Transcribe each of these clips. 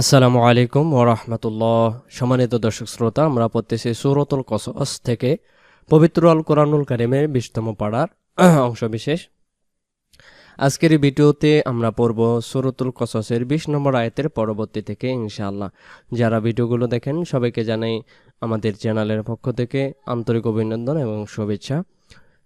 আসসালামু আলাইকুম ওরহমতুল্লাহ সম্মানিত দর্শক শ্রোতা, আমরা পড়তেছি সুরতুল কসস থেকে পবিত্র আল কোরআনুল কারিমের বিশতম পাড়ার অংশ বিশেষ আজকের ভিডিওতে আমরা পড়ব সুরতুল কসসের বিশ নম্বর আয়তের পরবর্তী থেকে, ইনশাআল্লাহ। যারা ভিডিওগুলো দেখেন, সবাইকে জানাই আমাদের চ্যানেলের পক্ষ থেকে আন্তরিক অভিনন্দন এবং শুভেচ্ছা।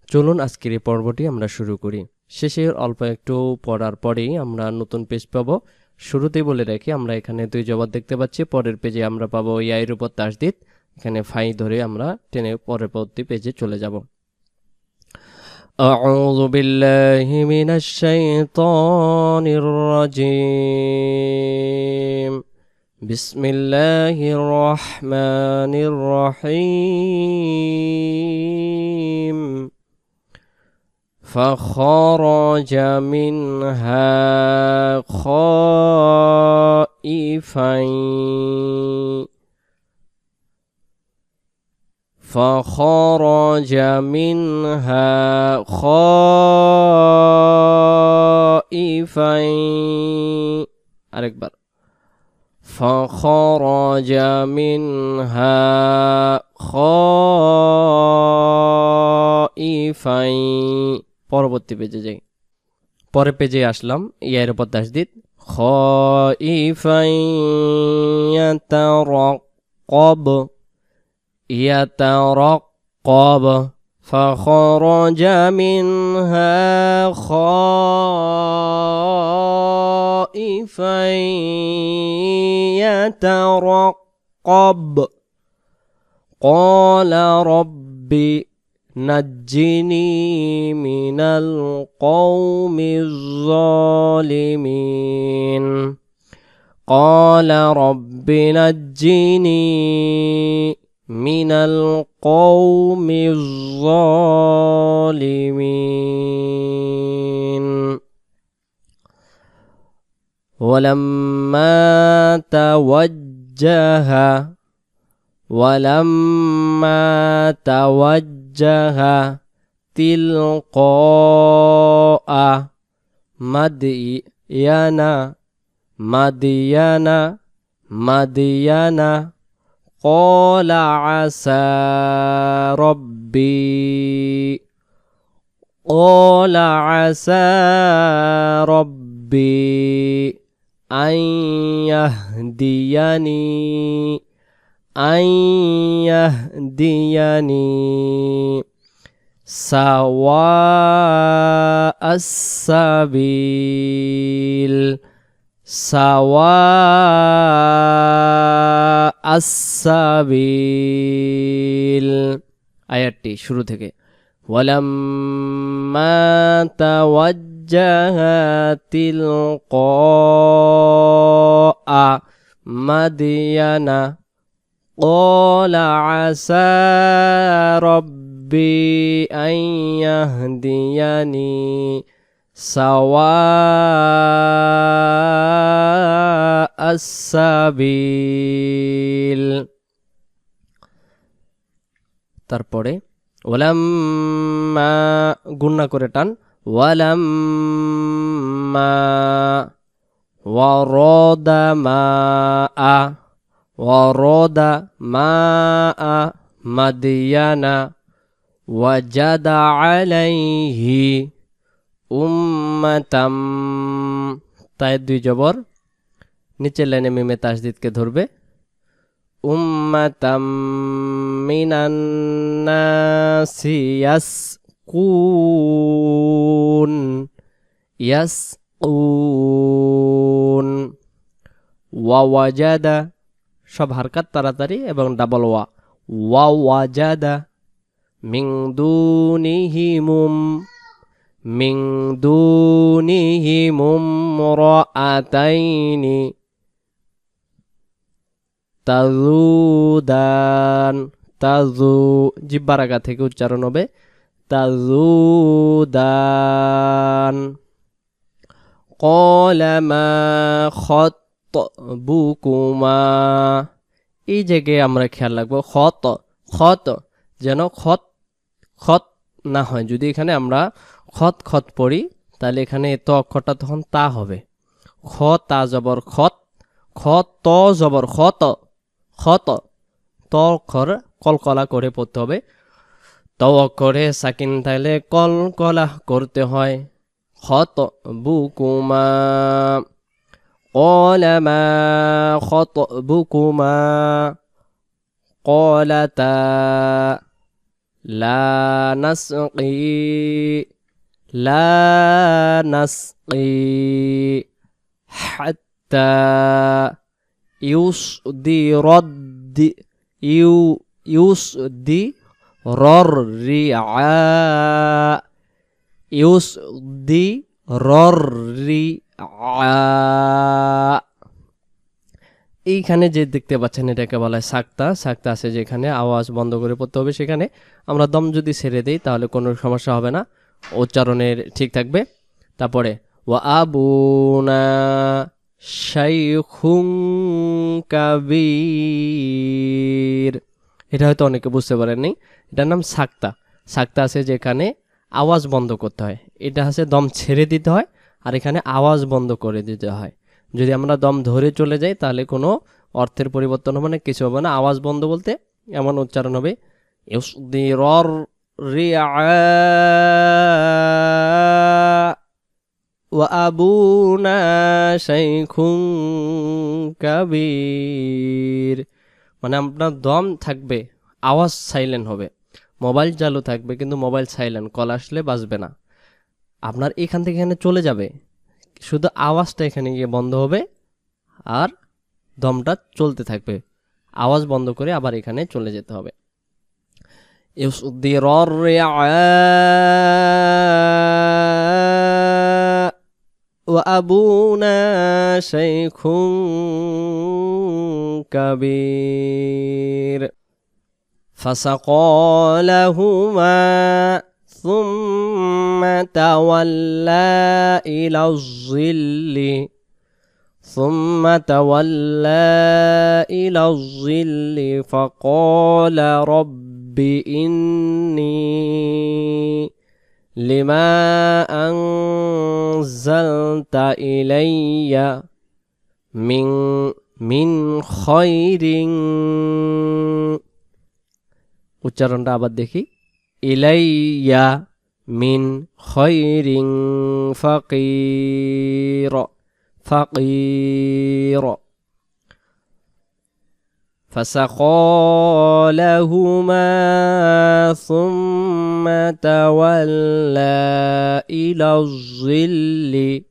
চলুন আজকের এই পর্বটি আমরা শুরু করি। শেষে অল্প একটু পড়ার পরেই আমরা নতুন পেজ পাবো। শুরুতেই বলে রাখি আমরা এখানে দুই জবাব দেখতে পাচ্ছি পরের পেজে আমরা পাবো ইয়াইয়ের উপর তাসদিদ এখানে ফাই ধরে আমরা টেনে পরের পরবর্তী পেজে চলে যাব أعوذ بالله من الشيطان الرجيم بسم الله الرحمن الرحيم فخرج منها خائفا فخرج منها خائفا أكبر فخرج منها خائفا পরবর্তী পেজে যাই পরের পেজে আসলাম ইয়ার উপর তাসদিদ খাইফান ইয়াতারাক্কাব ইয়াতারাক্কাব فخرج منها خائفا يترقب قال رب نجني من القوم الظالمين. قال رب نجني من القوم الظالمين. ولما توجه ولما توجه تلقاء مدينا مدينا مدينا قال عسى ربي قال عسى ربي أن يهديني أن يهديني سواء السبيل سواء السبيل আয়াতটি শুরু থেকে ولما توجه تلقاء مدين قال عسى ربي أن يهديني سواء السبيل তারপরে ওলাম্মা গুন্না করে টান ওয়ালাম্মা ওয়ারদা মা আ ওয়ারদা মা আ মাদিয়ানা ওয়াজাদা আলাইহি উম্মাতাম তাই দুই জবর নিচের লাইনে মিমে তাসদিদকে ধরবে উম্মাতাম মিনান্নাসি ইয়াসকুন ইয়াসকুন ওয়া ওয়াজাদা সব হারকাত তাড়াতাড়ি এবং ডাবল ওয়া ওয়া ওয়াজাদা মিং দুনিহিমুম من دونهم امرأتين তাজুদান তাজু জিব্বার আগা থেকে উচ্চারণ হবে তাজুদান কলামা খতবুকুমা এই জায়গায় আমরা খেয়াল রাখব খত খত যেন খত খত না হয়। যদি এখানে আমরা খত খত পড়ি, তাহলে এখানে এত অক্ষরটা তখন তা হবে। খ তা জবর খত খ ত জবর খ ত খ ত অক্ষর কলকলা করে পড়তে হবে। ত অক্ষরে সাকিন থাকলে কলকলা করতে হয়। খ ত বুকুমা قال ما خطبكما؟ قالتا لا نسقي لا نسقي حتى الد يو يصدر الرعاء يصدر الرعاء এইখানে যে দেখতে পাচ্ছেন এটাকে বলা হয় সাক্তা। সাক্তা আছে যেখানে আওয়াজ বন্ধ করে পড়তে হবে সেখানে। আমরা দম যদি ছেড়ে দিই, তাহলে কোনো সমস্যা হবে না। উচ্চারণের ঠিক থাকবে। তারপরে, ওয়া আবুনা শাইখুং কাবির। এটা হয়তো অনেকে বুঝতে পারেননি। এটার নাম সাক্তা। সাক্তা আছে যেখানে আওয়াজ বন্ধ করতে হয়। এটা আছে দম ছেড়ে দিতে হয়। আর এখানে আওয়াজ বন্ধ করে দিতে হয়। যদি আমরা দম ধরে চলে যাই, তাহলে কোনো অর্থের পরিবর্তন হবে না, কিছু হবে না। আওয়াজ বন্ধ বলতে এমন উচ্চারণ হবে কাবীর। মানে আপনার দম থাকবে, আওয়াজ সাইলেন্ট হবে। মোবাইল চালু থাকবে, কিন্তু মোবাইল সাইলেন্ট কল আসলে বাজবে না। আপনার এখান থেকে এখানে চলে যাবে শুধু আওয়াজটা এখানে গিয়ে বন্ধ হবে আর দমটা চলতে থাকবে আওয়াজ বন্ধ করে আবার এখানে চলে যেতে হবে يصدر الرعاء وأبونا شيخ كبير فسقى لهما ثم تولى إلى الظل ثم تولى إلى الظل فقال رب إني لما أنزلت إلي من من خير উচ্চারণটা আবার দেখি إلي من خير فقير فقير. فسقى لهما ثم تولى إلى الظل.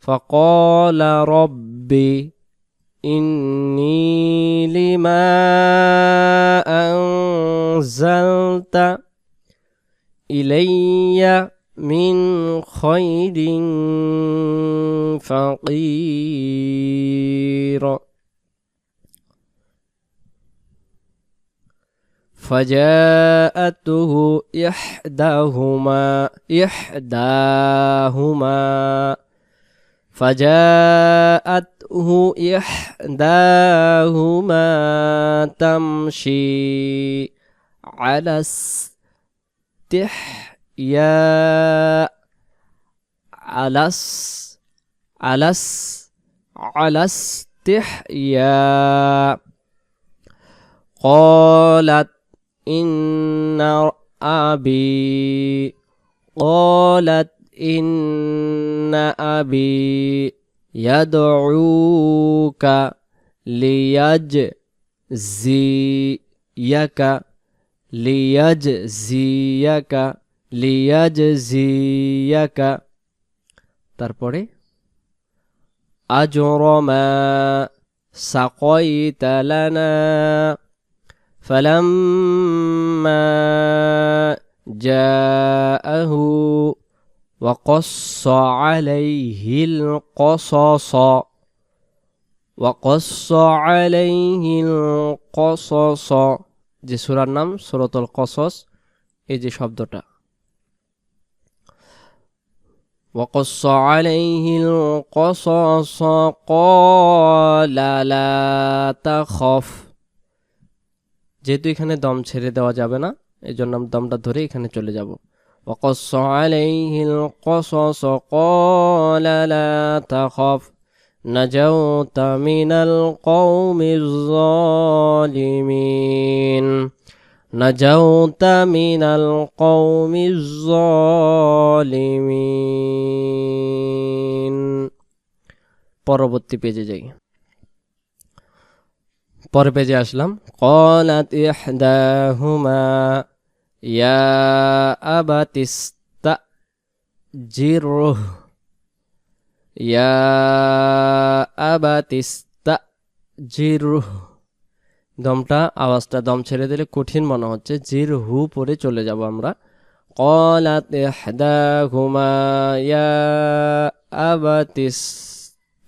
فقال ربي إني لما أنزلت إلي من خير فقير. فجاءته إحداهما إحداهما. فجاءته إحداهما تمشي على استحياء على اس على استحياء قالت إن أبي قالت إن أبي يدعوك ليجزيك. ليجزيك ليجزيك তারপরে আজরমা সাকইত লানা فلما جاءه وقص عليه القصص وقص عليه القصص যে সূরার নাম সূরাতুল কসস এই যে শব্দটা وقص عليه القصص قال لا تخف যেহেতু এখানে দম ছেড়ে দেওয়া যাবে না এই জন্য আমি দমটা ধরে এখানে চলে যাব وقص عليه القصص قال لا تخف نجوت من القوم الظالمين نجوت من القوم الظالمين পরবর্তী পেজে যাই পরের পেজে আসলাম قالت إحداهما يا أبت استأجره يا أبت استأجره দমটা আওয়াজটা দম ছেড়ে দিলে কঠিন মনে হচ্ছে জির হু পরে চলে যাব আমরা قالت إحداهما يا أبت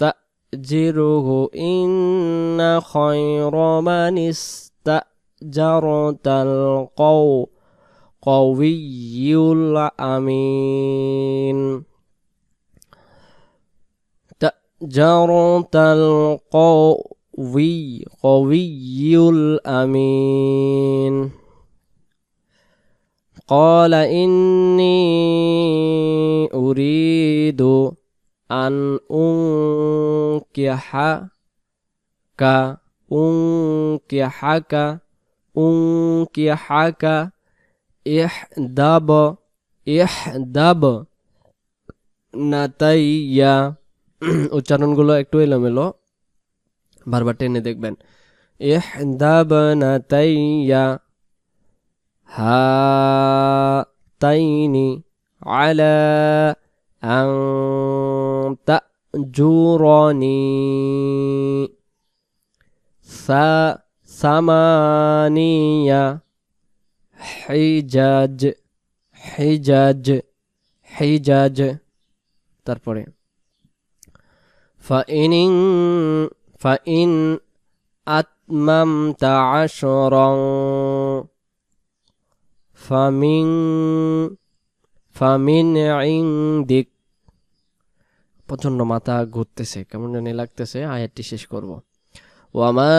استأجره إن خير من استأجرت القو قوي الأمين جرت القوي قوي الأمين قال إني أريد أن أنكحك أنكحك أنكحك إحدب إحدب نتيّ উচ্চারণগুলো একটু এলোমেলো। বারবার টেনে দেখবেন। ইহদাবনাতাইয়া হাতাইনি আলা আন তাজুরনি সা সামানিয়া হিজাজ হিজাজ হিজাজ। তারপরে فإن فإن أتممت عشرا فمن فمن عندك প্রচন্ড মাথা ঘুরতেছে কেমন জানি লাগতেছে আয়াতটি শেষ করব ওয়ামা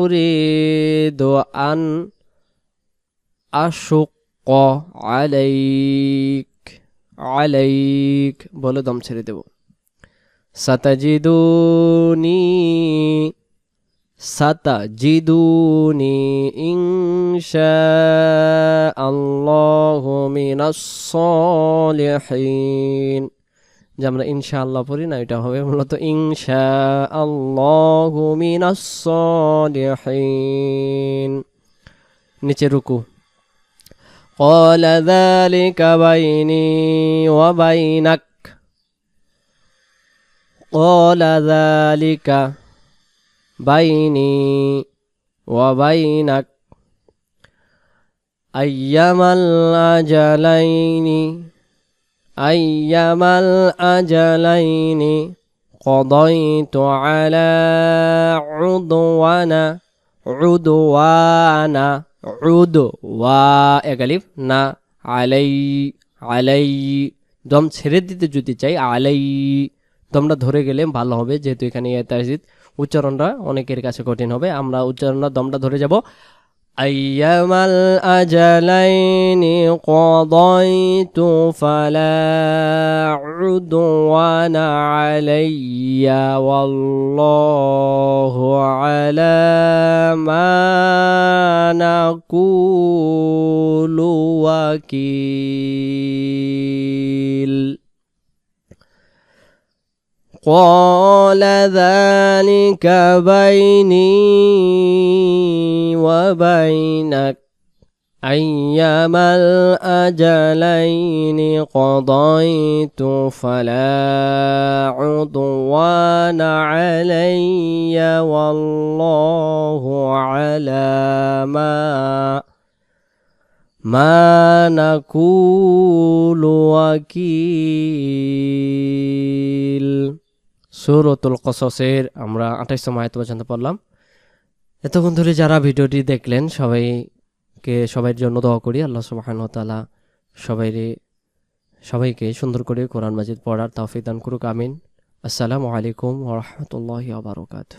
উরিদু আন আশুক আলাইক আলাইক বলে দম ছেড়ে দেব সাতাজিদুনি সাতাজিদুনি ইনশা আল্লাহু মিনাস সলিহিন যে আমরা ইনশা আল্লাহ পড়ি না এটা হবে মূলত ইনশা আল্লাহু মিনাস সলিহিন নিচে রুকু قال ذلك بيني وبينك قال ذلك بيني وبينك أيما الأجلين أيما الأجلين قضيت على عدوانا عدوانا উদ ওয়া একালিফ না আলাই আলাই দম ছেড়ে দিতে যদি চাই আলাই দমটা ধরে গেলে ভালো হবে যেহেতু এখানে তাজিদ উচ্চারণটা অনেকের কাছে কঠিন হবে আমরা উচ্চারণটা দমটা ধরে যাব আইয়ামাল আজালাইনি قضيت فلا عدوان علي والله على ما نقول وكيل قال ذلك بيني وبينك. أيما الأجلين قضيت فلا عدوان علي والله على ما ما نقول وكيل. সুরতুল কসসের আমরা আঠাশতম আয়ত পর্যন্ত পড়লাম। এতক্ষণ ধরে যারা ভিডিওটি দেখলেন, সবাইকে সবাই জন্য দোয়া করি, আল্লাহ সুবাহান তালা সবাই সবাইকে সুন্দর করে কোরআন মাজিদ পড়ার তাফিদান দান করুক, আমিন। আসসালামু আলাইকুম ওরহমতুল্লাহ আবরকাত